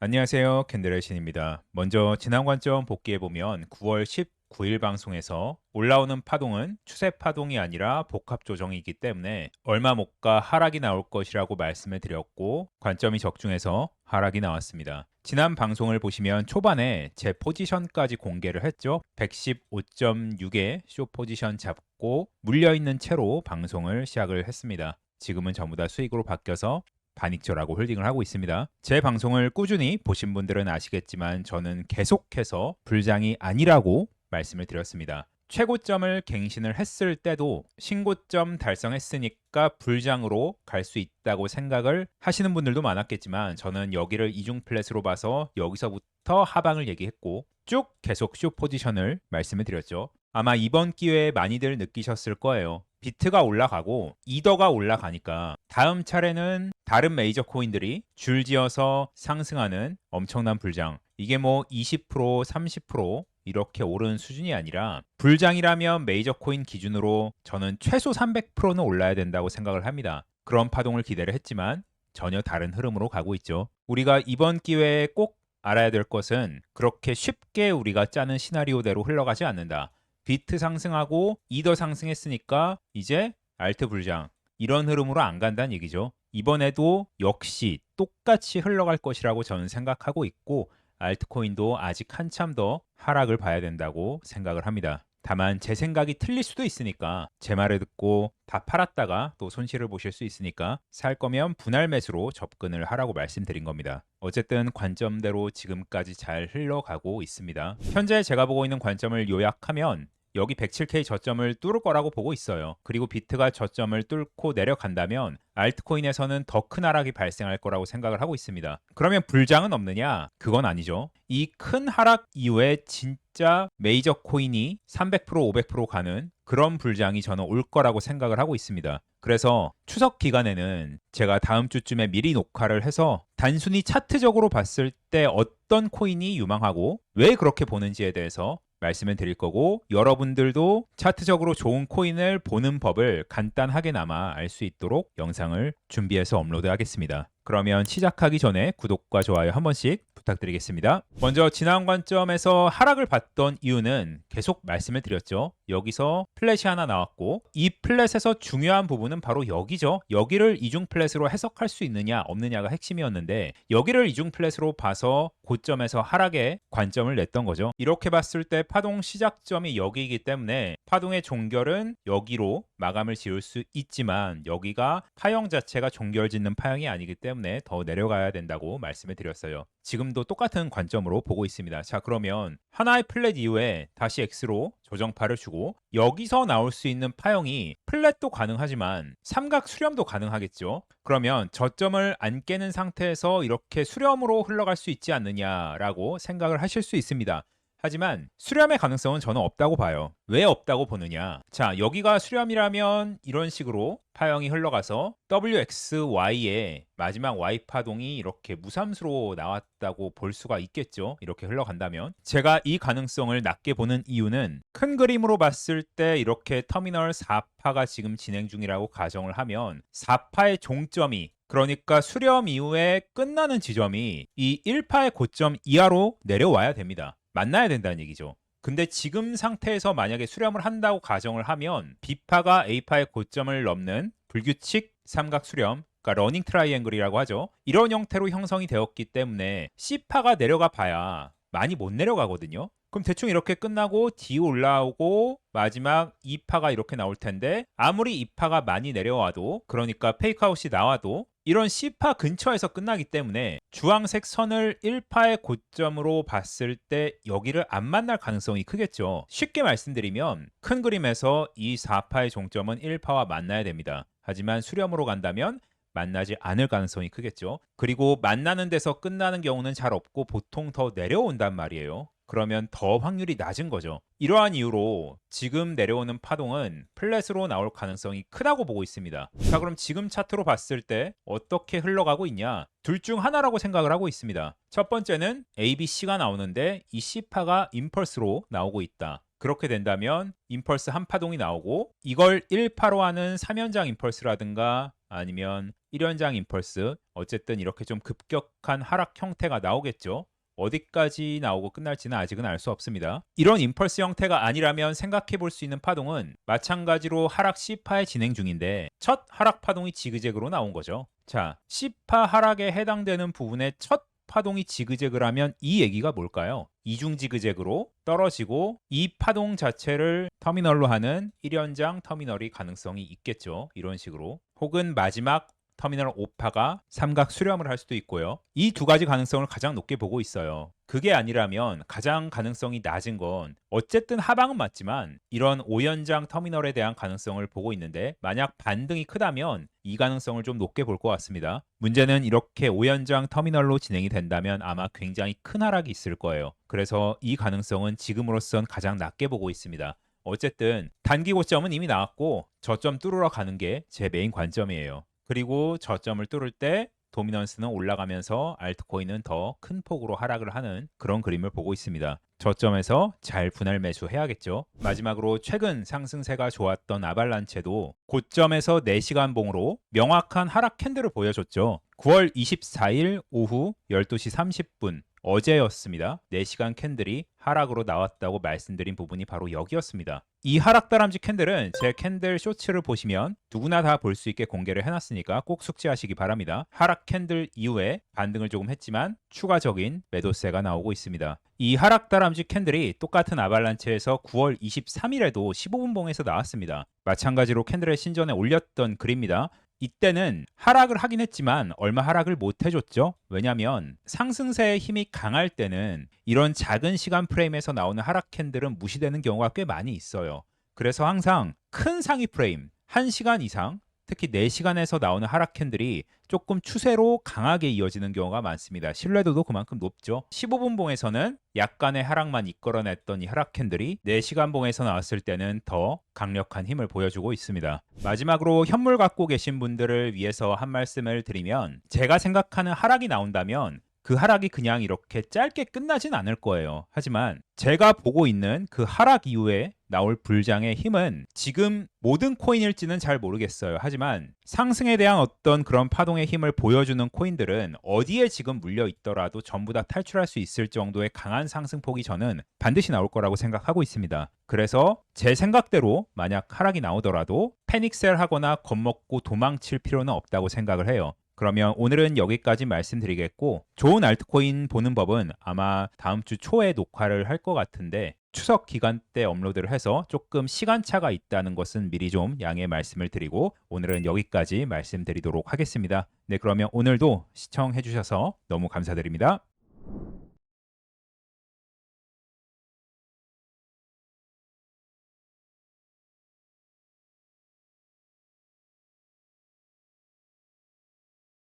안녕하세요. 캔들의 신입니다. 먼저 지난 관점 복귀해 보면 9월 19일 방송에서 올라오는 파동은 추세 파동이 아니라 복합 조정이기 때문에 얼마 못 가 하락이 나올 것이라고 말씀을 드렸고 관점이 적중해서 하락이 나왔습니다. 지난 방송을 보시면 초반에 제 포지션까지 공개를 했죠. 115.6의 쇼 포지션 잡고 물려 있는 채로 방송을 시작을 했습니다. 지금은 전부 다 수익으로 바뀌어서 반익절하고 홀딩을 하고 있습니다. 제 방송을 꾸준히 보신 분들은 아시겠지만 저는 계속해서 불장이 아니라고 말씀을 드렸습니다. 최고점을 갱신을 했을 때도 신고점 달성했으니까 불장으로 갈 수 있다고 생각을 하시는 분들도 많았겠지만 저는 여기를 이중 플랫으로 봐서 여기서부터 하방을 얘기했고 쭉 계속 쇼 포지션을 말씀을 드렸죠. 아마 이번 기회에 많이들 느끼셨을 거예요. 비트가 올라가고 이더가 올라가니까 다음 차례는 다른 메이저 코인들이 줄지어서 상승하는 엄청난 불장. 이게 뭐 20%, 30% 이렇게 오르는 수준이 아니라 불장이라면 메이저 코인 기준으로 저는 최소 300%는 올라야 된다고 생각을 합니다. 그런 파동을 기대를 했지만 전혀 다른 흐름으로 가고 있죠. 우리가 이번 기회에 꼭 알아야 될 것은 그렇게 쉽게 우리가 짜는 시나리오대로 흘러가지 않는다. 비트 상승하고 이더 상승했으니까 이제 알트 불장 이런 흐름으로 안 간다는 얘기죠. 이번에도 역시 똑같이 흘러갈 것이라고 저는 생각하고 있고 알트코인도 아직 한참 더 하락을 봐야 된다고 생각을 합니다. 다만 제 생각이 틀릴 수도 있으니까 제 말을 듣고 다 팔았다가 또 손실을 보실 수 있으니까 살 거면 분할 매수로 접근을 하라고 말씀드린 겁니다. 어쨌든 관점대로 지금까지 잘 흘러가고 있습니다. 현재 제가 보고 있는 관점을 요약하면 여기 107K 저점을 뚫을 거라고 보고 있어요. 그리고 비트가 저점을 뚫고 내려간다면 알트코인에서는 더 큰 하락이 발생할 거라고 생각을 하고 있습니다. 그러면 불장은 없느냐? 그건 아니죠. 이 큰 하락 이후에 진짜 메이저 코인이 300% 500% 가는 그런 불장이 저는 올 거라고 생각을 하고 있습니다. 그래서 추석 기간에는 제가 다음 주쯤에 미리 녹화를 해서 단순히 차트적으로 봤을 때 어떤 코인이 유망하고 왜 그렇게 보는지에 대해서 말씀을 드릴 거고 여러분들도 차트적으로 좋은 코인을 보는 법을 간단하게나마 알 수 있도록 영상을 준비해서 업로드하겠습니다. 그러면 시작하기 전에 구독과 좋아요 한 번씩 부탁드리겠습니다. 먼저 지난 관점에서 하락을 봤던 이유는 계속 말씀을 드렸죠. 여기서 플랫이 하나 나왔고 이 플랫에서 중요한 부분은 바로 여기죠. 여기를 이중 플랫으로 해석할 수 있느냐 없느냐가 핵심이었는데 여기를 이중 플랫으로 봐서 고점에서 하락에 관점을 냈던 거죠. 이렇게 봤을 때 파동 시작점이 여기이기 때문에 파동의 종결은 여기로 마감을 지을 수 있지만 여기가 파형 자체가 종결 짓는 파형이 아니기 때문에 더 내려가야 된다고 말씀을 드렸어요. 지금 도 똑같은 관점으로 보고 있습니다. 자, 그러면 하나의 플랫 이후에 다시 X로 조정파를 주고 여기서 나올 수 있는 파형이 플랫도 가능하지만 삼각 수렴도 가능하겠죠. 그러면 저점을 안 깨는 상태에서 이렇게 수렴으로 흘러갈 수 있지 않느냐라고 생각을 하실 수 있습니다. 하지만 수렴의 가능성은 저는 없다고 봐요. 왜 없다고 보느냐? 자, 여기가 수렴이라면 이런 식으로 파형이 흘러가서 WXY의 마지막 Y 파동이 이렇게 무삼수로 나왔다고 볼 수가 있겠죠. 이렇게 흘러간다면. 제가 이 가능성을 낮게 보는 이유는 큰 그림으로 봤을 때 이렇게 터미널 4파가 지금 진행 중이라고 가정을 하면 4파의 종점이 그러니까 수렴 이후에 끝나는 지점이 이 1파의 고점 이하로 내려와야 됩니다. 만나야 된다는 얘기죠. 근데 지금 상태에서 만약에 수렴을 한다고 가정을 하면 B파가 A파의 고점을 넘는 불규칙 삼각 수렴 그러니까 러닝 트라이앵글이라고 하죠. 이런 형태로 형성이 되었기 때문에 C파가 내려가 봐야 많이 못 내려가거든요. 그럼 대충 이렇게 끝나고 D 올라오고 마지막 2파가 이렇게 나올 텐데 아무리 2파가 많이 내려와도 그러니까 페이크아웃이 나와도 이런 C파 근처에서 끝나기 때문에 주황색 선을 1파의 고점으로 봤을 때 여기를 안 만날 가능성이 크겠죠. 쉽게 말씀드리면 큰 그림에서 이 4파의 종점은 1파와 만나야 됩니다. 하지만 수렴으로 간다면 만나지 않을 가능성이 크겠죠. 그리고 만나는 데서 끝나는 경우는 잘 없고 보통 더 내려온단 말이에요. 그러면 더 확률이 낮은 거죠. 이러한 이유로 지금 내려오는 파동은 플랫으로 나올 가능성이 크다고 보고 있습니다. 자, 그럼 지금 차트로 봤을 때 어떻게 흘러가고 있냐? 둘 중 하나라고 생각을 하고 있습니다. 첫 번째는 A, B, C가 나오는데 이 C파가 임펄스로 나오고 있다. 그렇게 된다면 임펄스 한 파동이 나오고 이걸 1파로 하는 3연장 임펄스라든가 아니면 1연장 임펄스 어쨌든 이렇게 좀 급격한 하락 형태가 나오겠죠. 어디까지 나오고 끝날지는 아직은 알 수 없습니다. 이런 임펄스 형태가 아니라면 생각해 볼 수 있는 파동은 마찬가지로 하락 C파의 진행 중인데 첫 하락 파동이 지그재그로 나온 거죠. 자, C파 하락에 해당되는 부분의 첫 파동이 지그재그라면 이 얘기가 뭘까요? 이중 지그재그로 떨어지고 이 파동 자체를 터미널로 하는 1연장 터미널이 가능성이 있겠죠. 이런 식으로. 혹은 마지막 터미널 5파가 삼각 수렴을 할 수도 있고요. 이 두 가지 가능성을 가장 높게 보고 있어요. 그게 아니라면 가장 가능성이 낮은 건 어쨌든 하방은 맞지만 이런 5연장 터미널에 대한 가능성을 보고 있는데 만약 반등이 크다면 이 가능성을 좀 높게 볼 것 같습니다. 문제는 이렇게 5연장 터미널로 진행이 된다면 아마 굉장히 큰 하락이 있을 거예요. 그래서 이 가능성은 지금으로선 가장 낮게 보고 있습니다. 어쨌든 단기 고점은 이미 나왔고 저점 뚫으러 가는 게 제 메인 관점이에요. 그리고 저점을 뚫을 때 도미넌스는 올라가면서 알트코인은 더 큰 폭으로 하락을 하는 그런 그림을 보고 있습니다. 저점에서 잘 분할 매수해야겠죠. 마지막으로 최근 상승세가 좋았던 아발란체도 고점에서 4시간 봉으로 명확한 하락 캔들을 보여줬죠. 9월 24일 오후 12시 30분 어제였습니다. 4시간 캔들이 하락으로 나왔다고 말씀드린 부분이 바로 여기였습니다. 이 하락 다람쥐 캔들은 제 캔들 쇼츠를 보시면 누구나 다 볼 수 있게 공개를 해놨으니까 꼭 숙지하시기 바랍니다. 하락 캔들 이후에 반등을 조금 했지만 추가적인 매도세가 나오고 있습니다. 이 하락 다람쥐 캔들이 똑같은 아발란체에서 9월 23일에도 15분 봉에서 나왔습니다. 마찬가지로 캔들의 신전에 올렸던 글입니다. 이때는 하락을 하긴 했지만 얼마 하락을 못 해줬죠. 왜냐하면 상승세의 힘이 강할 때는 이런 작은 시간 프레임에서 나오는 하락 캔들은 무시되는 경우가 꽤 많이 있어요. 그래서 항상 큰 상위 프레임 1시간 이상 특히 4시간에서 나오는 하락 캔들이 조금 추세로 강하게 이어지는 경우가 많습니다. 신뢰도도 그만큼 높죠. 15분 봉에서는 약간의 하락만 이끌어냈던 이 하락 캔들이 4시간 봉에서 나왔을 때는 더 강력한 힘을 보여주고 있습니다. 마지막으로 현물 갖고 계신 분들을 위해서 한 말씀을 드리면 제가 생각하는 하락이 나온다면 그 하락이 그냥 이렇게 짧게 끝나진 않을 거예요. 하지만 제가 보고 있는 그 하락 이후에 나올 불장의 힘은 지금 모든 코인일지는 잘 모르겠어요. 하지만 상승에 대한 어떤 그런 파동의 힘을 보여주는 코인들은 어디에 지금 물려 있더라도 전부 다 탈출할 수 있을 정도의 강한 상승폭이 저는 반드시 나올 거라고 생각하고 있습니다. 그래서 제 생각대로 만약 하락이 나오더라도 패닉셀 하거나 겁먹고 도망칠 필요는 없다고 생각을 해요. 그러면 오늘은 여기까지 말씀드리겠고 좋은 알트코인 보는 법은 아마 다음 주 초에 녹화를 할 것 같은데 추석 기간 때 업로드를 해서 조금 시간차가 있다는 것은 미리 좀 양해 말씀을 드리고 오늘은 여기까지 말씀드리도록 하겠습니다. 네, 그러면 오늘도 시청해 주셔서 너무 감사드립니다.